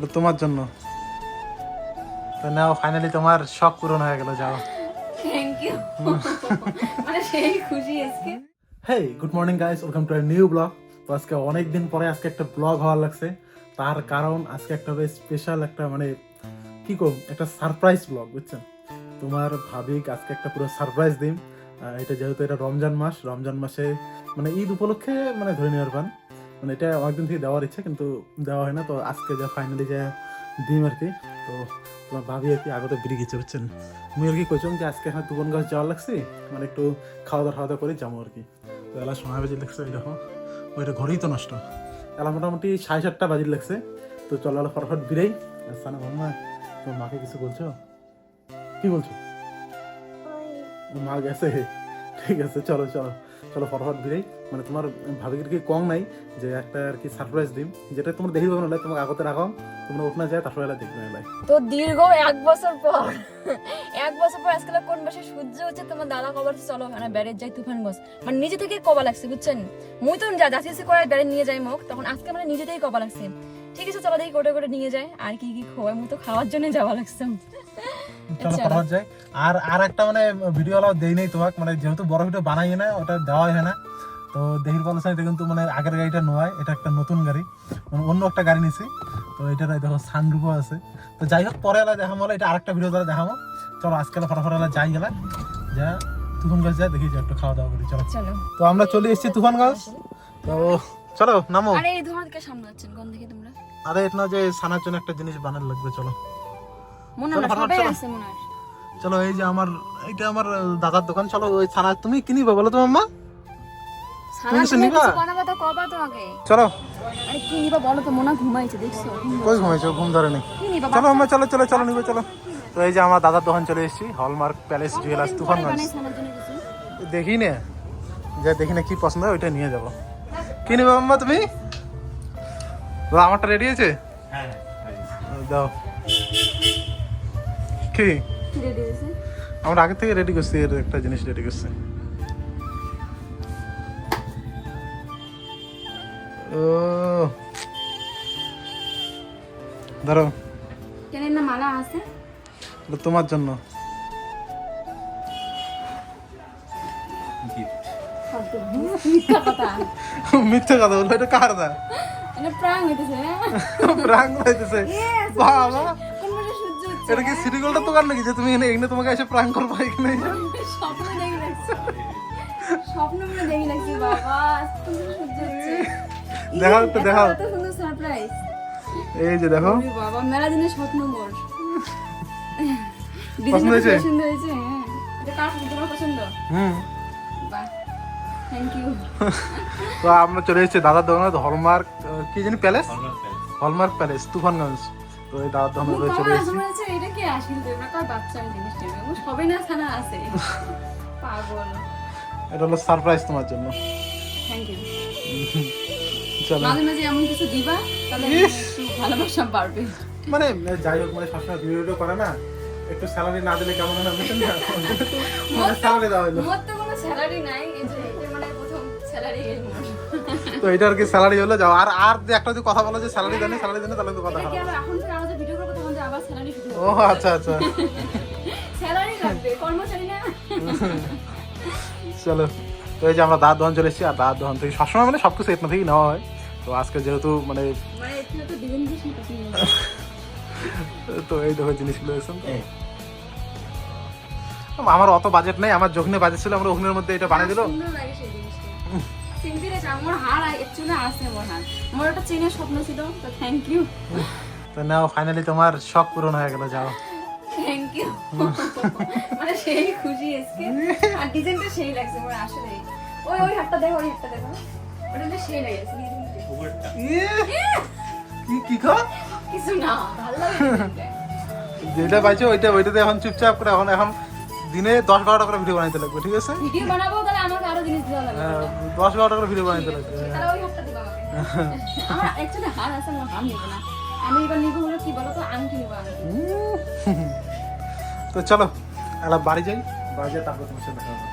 এটা তোমার জন্য। তো নাও ফাইনালি তোমার শখ পূরণ হয়ে গেল যাও। থ্যাংক ইউ মানে সেই খুশি আজকে। Hey good morning guys welcome to new blog তো আজকে অনেক দিন পরে আজকে একটা ব্লগ হওয়ার লাগছে। তার কারণ আজকে একটা বেশ স্পেশাল একটা মানে কি কম একটা সারপ্রাইজ ব্লগ বুঝছেন? তোমার ভাবিক আজকে একটা পুরো সারপ্রাইজ দিন। এটা যেহেতু এটা রমজান মাস রমজান মাসে মানে ঈদ উপলক্ষে মানে ধরে নেওয়ার পান মানে এটা অনেকদিন থেকে দেওয়ার ইচ্ছে কিন্তু দেওয়া হয় না। তো আজকে যা ফাইনালি যা দিম আর কি তো তোমার ভাবি আর কি আগতে বেরিয়ে গেছে বুঝছেন? মুই আর কি কইছিলাম যে আজকে হ্যাঁ তুবন গাছ যাওয়ার লাগছে মানে একটু খাওয়া দাওয়া খাওয়া দাওয়া করে যাব আর কি। তো এলা সময় বাজে লাগছে ওই দেখো। ওইটা ঘরেই তো নষ্ট। এলা মোটামুটি সাড়ে সাতটা বাজে লাগছে। তো চলো এলা ফটাফট বিরাই সানা মাম্মা তোমার মাকে কিছু বলছো? কি বলছো? মা গেছে। ঠিক আছে চলো চলো। চলো ফটাফট বিরাই মানে তোমার ভাবিকে কি কম নাই যে একটা আর কি সারপ্রাইজ দিন যেটা তোমার দেখিবে না, তোমাকে আগতে রাখো তোমরা উঠনা যায়, তারপর এলা দেখবে এলাই তো দীর্ঘ এক বছর পর, এক বছর পর আজকাল কোন মাসে সূর্য হচ্ছে তোমার দাদা কবার চলো মানে বেড়ে যাই তুফানগঞ্জ মানে নিজে থেকে কবা লাগছে, বুঝছেন? মুই তো যা যাচ্ছি করে বেড়ে নিয়ে যাই মুখ তখন আজকে মানে নিজে থেকেই কবা লাগছে। ঠিক আছে, চলো দেখি কোটে কোটে নিয়ে যায়, আর কি কি খোয়াই মুই তো খাওয়ার জন্য যাওয়া লাগছে। চলো চলো। ফটাফট যাই। আর আর একটা মানে ভিডিও আলাও দেই নেই তোমাকে মানে যেহেতু বড় ভিডিও বানাই না ওটা হয় না। তো দেহির এটা কিন্তু মানে আগের গাড়িটা নয় এটা একটা নতুন গাড়ি মানে অন্য একটা গাড়ি নিছি। তো এটার দেখো সানরুফও আছে। তো যাই হোক পরে এলা হলো এটা আরেকটা ভিডিও দ্বারা দেখাবো চলো আজকে ফটাফট এলা যাই গেলা যা তুফানগঞ্জ যা দেখি একটু খাওয়া দাওয়া করি চলো। তো আমরা চলে এসেছি তুফানগঞ্জ। তো চলো নামো। আরে এই ধোঁয়া সামনে যাচ্ছেন কোন দিকে তোমরা? আরে এটা না যে সানার জন্য একটা জিনিস বানার লাগবে চলো। মনে চলো, হয় সবাই আছে মনে হয়। চলো এই যে আমার এটা আমার দাদার দোকান চলো ওই সানা তুমি কিনিবে বলো তো মাম্মা। নিবা? কিছু বানাবা তো কবা তো আগে। চলো। কি নিবা বলো তো মনে ঘুমাইছে দেখছ? কই ঘুমাইছো? ঘুম ধরে নেই চলো আমরা চলো চলো চলো নিবে চলো। তো এই যে আমার দাদার দোকান চলে এসেছি হলমার্ক প্যালেস জুয়েলার্স তুফানগঞ্জ দেখি নে যা দেখি না কি পছন্দ হয় ওইটা নিয়ে যাব। কি নেবে মাম্মা তুমি? আমারটা রেডি আছে? দাও। কি? আমরা আগে থেকে রেডি করছি এর একটা জিনিস রেডি করছি। ও। ধরো। না মালা আছে? তোমার জন্য। মিথ্যা কথা। মিথ্যে কথা বলল এটা কার দা এটা প্রাং হইতেছে প্রাং হইতেছে। বাবা। এটা কি সিটি গোল্ডের দোকান নাকি যে তুমি এখানে এখানে তোমাকে এসে প্রাং করব এখানে? স্বপ্ন দেখি লাগছে। স্বপ্ন মনে দেখি লাগছে বাবা সুন্দর সারপ্রাইজ এই যে দেখো। বাবা মেলা দিনের স্বপ্ন মোর। পছন্দ হয়েছে? পছন্দ হয়েছে হ্যাঁ। এটা কার তোমার পছন্দ? হুম। বাহ থ্যাংক তো আমরা চলে এসেছি দাদার দোকানে হলমার্ক কি জানি প্যালেস। Hallmark palace Tufanganj. তো এই করে চলে এসেছি। এটা কি আসিল কার বাচ্চা জিনিস নেবে ও সবে না আছে। পাগল। এটা হলো সারপ্রাইজ তোমার জন্য। থ্যাংক ইউ চলো। মাঝে মাঝে এমন কিছু দিবা তাহলে একটু ভালোবাসা বাড়বে। মানে যাই হোক মানে সবসময় ভিডিও করে না। একটু স্যালারি না দিলে কেমন হয় না বুঝছেন না? মানে স্যালারি দেওয়া হলো মোর তো কোনো স্যালারি নাই এই যে মানে প্রথম স্যালারি তো এটা আর কি স্যালারি হলো যাও। আর আর একটা যদি কথা বলো যে স্যালারি দেন স্যালারি দেন তাহলে তো কথা শুরু ও আচ্ছা আচ্ছা। স্যালারি লাগবে কর্মচারী না। চলো। তো এই যে আমরা দাঁত দোকান চলে এসেছি আর দাঁত দোকান থেকে সবসময় মানে সব কিছু এখান থেকেই নেওয়া হয়। তো আজকে যেহেতু মানে মানে তো এই দেখো জিনিসগুলো এসেছেন আমার অত বাজেট নেই আমার যখন বাজেট ছিল আমরা ওখানের মধ্যে এটা বানিয়ে দিল। সুন্দর লাগে সেই জিনিসটা সিম্পি রেখে আমার হার অ্যাকচুয়ালি আছে আমার হার আমার একটা চেনের স্বপ্ন ছিল তো থ্যাংক ইউ তো নাও ফাইনালি তোমার শখ পূরণ হয়ে গেল যাও। থ্যাংক ইউ মানে সেই খুশি আজকে। আর ডিজাইনটা সেই লাগছে আমার আসলে ওই ওই হাতটা দেখো ওই হাতটা দেখো। ওটা বেশ সেই লাগছে ইয়ে, কি কি খা? কিছু না ভালো লাগে যেটা পাইছো ওইটা ওইটাতে এখন চুপচাপ করে এখন এখন দিনে দশ বারোটা করে ভিডিও বানাইতে লাগবে ঠিক আছে? ভিডিও বানাবো তাহলে আমাকে আরও জিনিস দেওয়া লাগবে। হ্যাঁ, দশ বারোটা করে ভিডিও বানাইতে লাগবে তাহলে ওই হাতটা দিবা আমার অ্যাকচুয়ালি হার আছে আমার হার নিব না। আমি এবার নিবো হলো কি বলো তো আংটি। নিবো তো চলো এলা বাড়ি যাই বাড়ি যাই তারপর তোমার সাথে দেখা হবে।